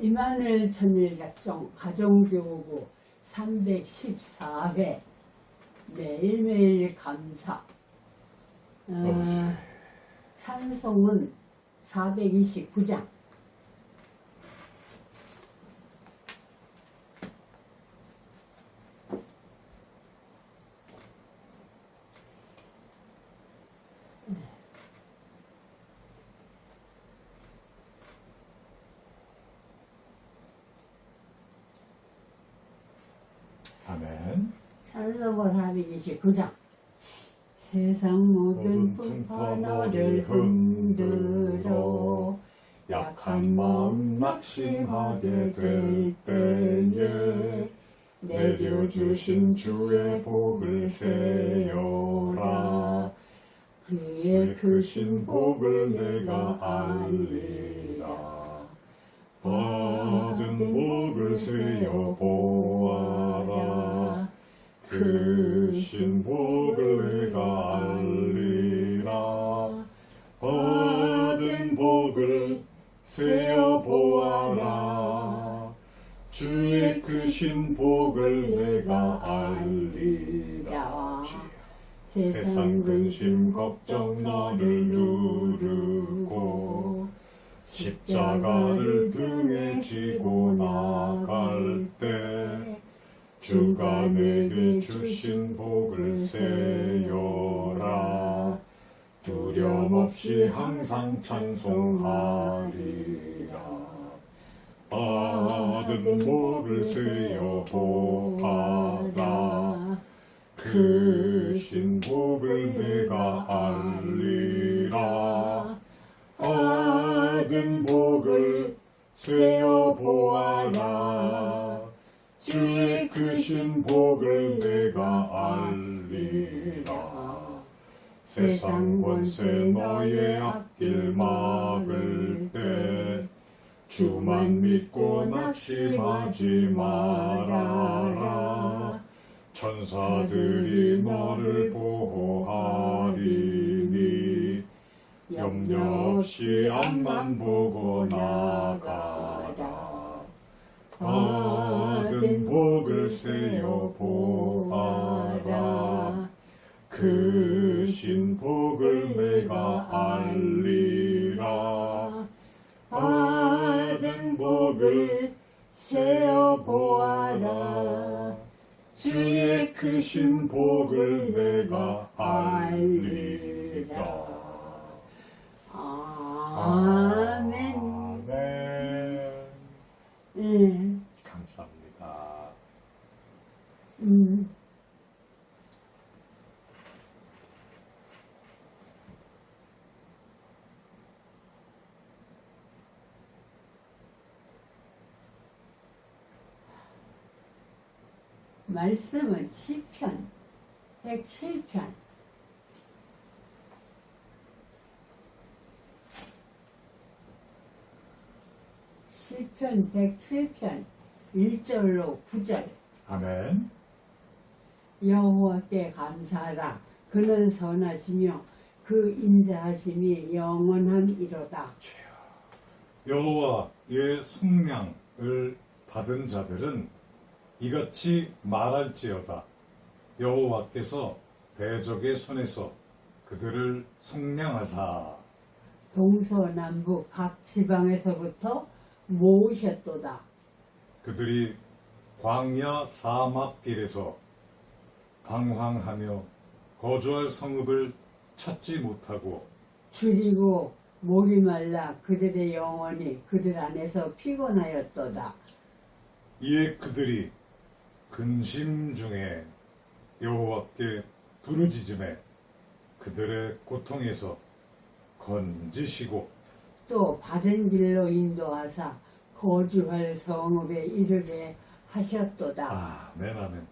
이만일 천일작정 가정교구 314회 매일매일 감사. 어, 찬송은 429장 찬송가 429장 세상 모든 풍파 너를 흔들어 약한 마음 낙심하게 될 때에 내려주신 주의 복을 세어라. 그의 크신 복을 내가 알리라. 받은 복을 세어 보아라 크신 복을 내가 알리라. 받은 복을 세어 보아라. 주의 크신 복을 내가 알리라. 세상 근심 걱정 너를 누르고 십자가를 등에 지고 나갈 때 주가 내게 주신 복을 세여라. 두려움 없이 항상 찬송하리라. 받은 복을 세여 보아라. 크신 복을 내가 알리라. 받은 복을 세어 보아라. 주의 크신 복을 내가 알리라. 세상 권세 너의 앞길 막을 때 주만 믿고 낙심하지 말아라. 천사들이 너를 보호하리니 염려 없이 앞만 보고 나가라 받은 복을 세어 보아라. 크신 복을 내가 알리라. 받은 복을 세어 보아라. 주의 크신 복을 내가 알리라 아멘 아멘. 음, 감사합니다. 음. 말씀은 시편 107편. 시편 107편 1절로 9절. 아멘. 여호와께 감사하라. 그는 선하시며 그 인자하심이 영원함이로다. 여호와의 성량을 받은 자들은 이같이 말할지어다. 여호와께서 대적의 손에서 그들을 성량하사. 동서남북 각 지방에서부터 모으셨도다. 그들이 광야 사막길에서 방황하며 거주할 성읍을 찾지 못하고 줄이고 목이 말라 그들의 영혼이 그들 안에서 피곤하였도다. 이에 그들이 근심 중에 여호와께 부르짖음에 그들의 고통에서 건지시고 또 바른 길로 인도하사 거주할 성읍에 이르게 하셨도다. 아멘 아멘.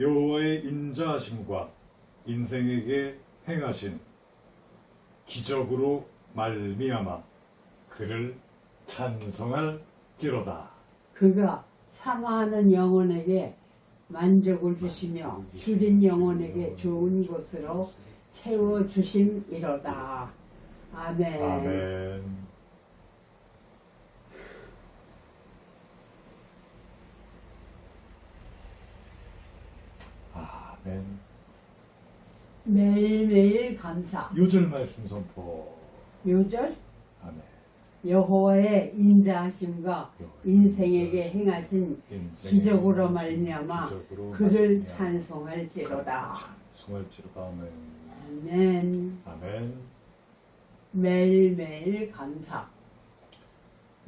여호와의 인자하심과 인생에게 행하신 기적으로 말미암아 그를 찬송할지로다. 그가 사모하는 영혼에게 만족을 주시며 줄인 영혼에게 좋은 곳으로 채워 주심이로다. 아멘. 아멘. 아멘. 매일매일 감사. 요절 말씀 선포. 요절? 아멘. 여호와의 인자하심과 인생에게 행하신 기적으로 말미암아 그를 찬송할지로다. 아멘. 아멘. 매일매일 감사.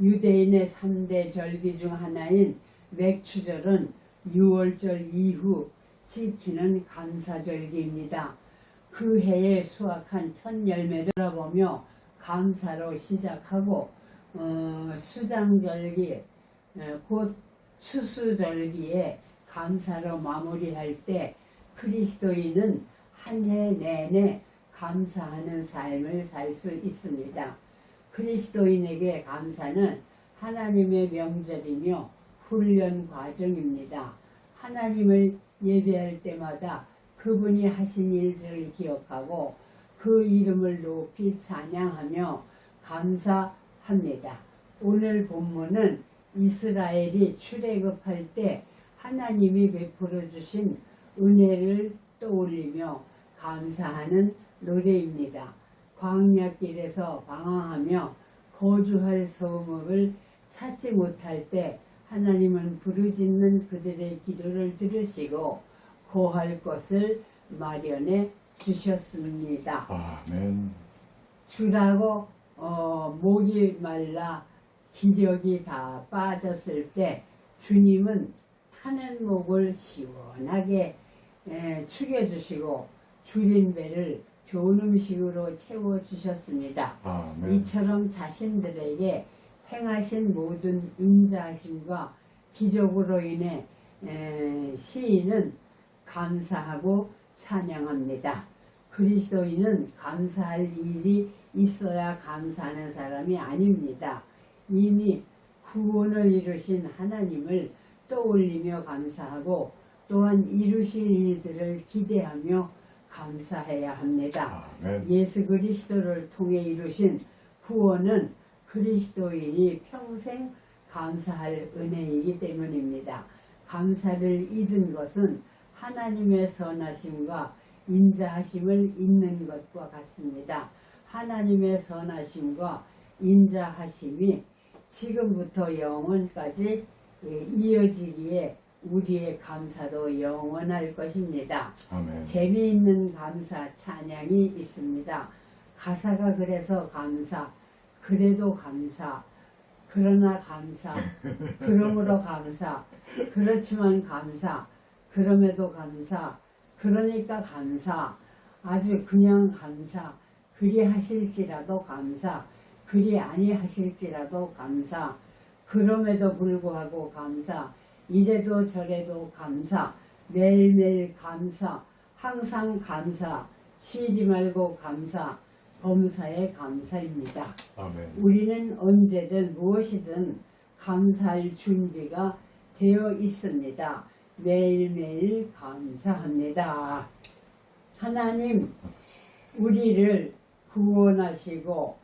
유대인의 3대 절기 중 하나인 맥추절은 6월절 이후 지키는 감사절기입니다. 그 해에 수확한 첫 열매를 보며 감사로 시작하고 어, 수장절기 어, 곧 추수절기에 감사로 마무리할 때 그리스도인은 한 해 내내 감사하는 삶을 살 수 있습니다. 그리스도인에게 감사는 하나님의 명절이며 훈련 과정입니다. 하나님을 예배할 때마다 그분이 하신 일들을 기억하고 그 이름을 높이 찬양하며 감사합니다. 오늘 본문은 이스라엘이 출애굽할 때 하나님이 베풀어 주신 은혜를 떠올리며 감사하는 노래입니다. 광야길에서 방황하며 거주할 성읍을 찾지 못할 때 하나님은 부르짖는 그들의 기도를 들으시고 거할 것을 마련해 주셨습니다. 아멘. 주라고 어, 목이 말라 기력이 다 빠졌을 때 주님은 타는 목을 시원하게 에, 축여주시고 줄인 배를 좋은 음식으로 채워주셨습니다. 아멘. 이처럼 자신들에게 행하신 모든 인자하심과 기적으로 인해 에, 시인은 감사하고 찬양합니다. 그리스도인은 감사할 일이 있어야 감사하는 사람이 아닙니다. 이미 구원을 이루신 하나님을 떠올리며 감사하고 또한 이루실 일들을 기대하며 감사해야 합니다. 아멘. 예수 그리스도를 통해 이루신 구원은 그리스도인이 평생 감사할 은혜이기 때문입니다. 감사를 잊은 것은 하나님의 선하심과 인자하심을 잊는 것과 같습니다. 하나님의 선하심과 인자하심이 지금부터 영원까지 예, 이어지기에 우리의 감사도 영원할 것입니다. 아멘. 재미있는 감사 찬양이 있습니다. 가사가 그래서 감사, 그래도 감사, 그러나 감사, 그러므로 감사, 그렇지만 감사, 그럼에도 감사, 그러니까 감사, 아주 그냥 감사, 그리 하실지라도 감사, 그리 아니하실지라도 감사, 그럼에도 불구하고 감사, 이래도 저래도 감사, 매일매일 감사, 항상 감사, 쉬지 말고 감사, 범사에 감사입니다. 아멘. 우리는 언제든 무엇이든 감사할 준비가 되어 있습니다. 매일매일 감사합니다. 하나님, 우리를 구원하시고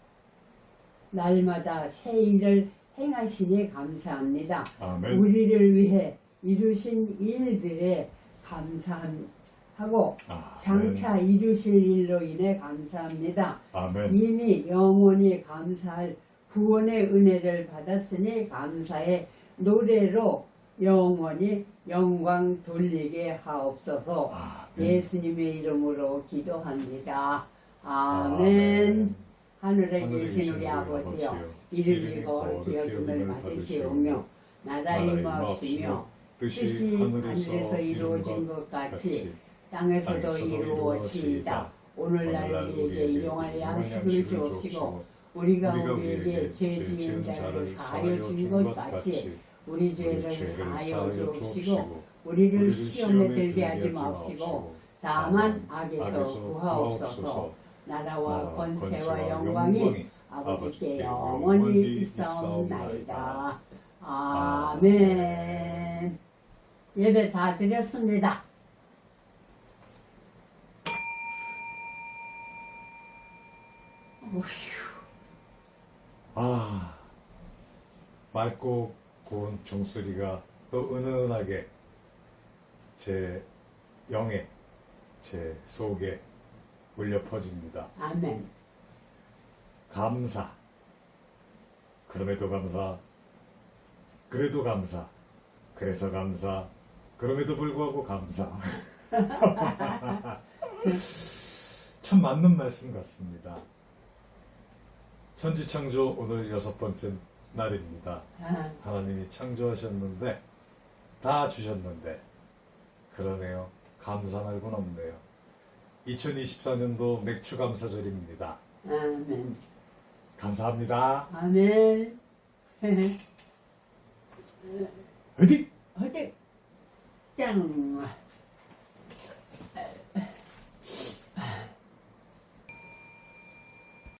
날마다 새 일을 행하시니 감사합니다. 아멘. 우리를 위해 이루신 일들에 감사하고 아멘. 장차 이루실 일로 인해 감사합니다. 아멘. 이미 영원히 감사할 구원의 은혜를 받았으니 감사의 노래로 영원히 영광 돌리게 하옵소서. 아멘. 예수님의 이름으로 기도합니다. 아멘. 하늘에 하늘에 계신 우리 아버지여 이름이 거룩히 여김을 받으시오며 나라의 임하옵시며 뜻이 하늘에서 이루어진 것 같이 땅에서도 이루어지이다. 오늘날 우리에게 일용할 양식을 주옵시고 우리가 우리에게 죄 지은 자를 사하여 준 것 같이 우리 죄를 사하여 주옵시고 우리를 시험에 들게 하지 마옵시고 다만 악에서 구하옵소서 나라와 권세와 영광이 아버지께 영원히 있사옵나이다. 아멘. 예배 다 드렸습니다. 어휴, 아, 맑고 고운 종소리가 또 은은하게 제 영에 제 속에 울려 퍼집니다. 아멘. 감사. 그럼에도 감사. 그래도 감사. 그래서 감사. 그럼에도 불구하고 감사. 참 맞는 말씀 같습니다. 천지창조 오늘 여섯 번째 날입니다. 아, 하나님이 창조하셨는데 다 주셨는데 그러네요. 감사 말고는 없네요. 2024년도 맥주 감사절입니다. 아멘. 감사합니다. 아멘. 어디? 어디? 짱.